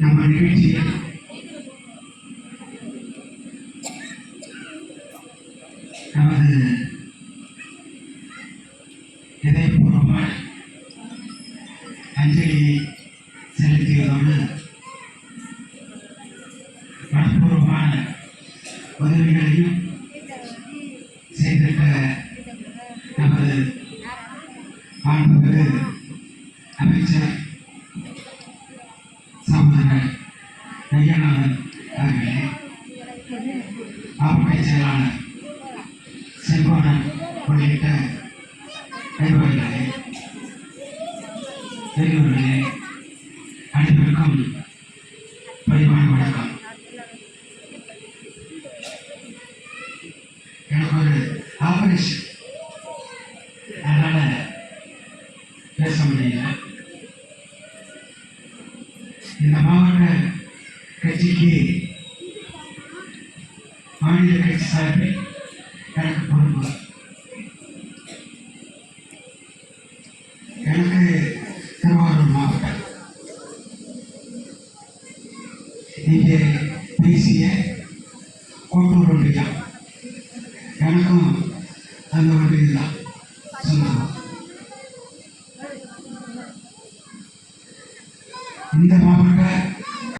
நம்ம நிகழ்ச்சியை நமது இதயபூர்வமான அஞ்சலியை செலுத்தியதோடு மனப்பூர்வமான உதவிகளையும் செய்திருக்க நமது மாண்புமிகு ஐயநாதன் அவர்களே மாவட்ட செயலாளர் செல்வனன் உள்ளிட்ட நிர்வாகிகளே பெரியவர்களே அனைவருக்கும் பணிவான வணக்கம் எனக்கு ஒரு ஆபரேஷன் அதனால் பேச முடியல இந்த மாவட்ட கட்சிக்கு மாநில கட்சி சார்பில் எனக்கு பொறுப்பு. எனக்கு திருவாரூர் மாவட்டம். இங்கே பேசிய கோட்டூர் ஒன்று தான் எனக்கும் அந்த ஒரு இதுதான் சொந்தம். இந்த மாவட்டம்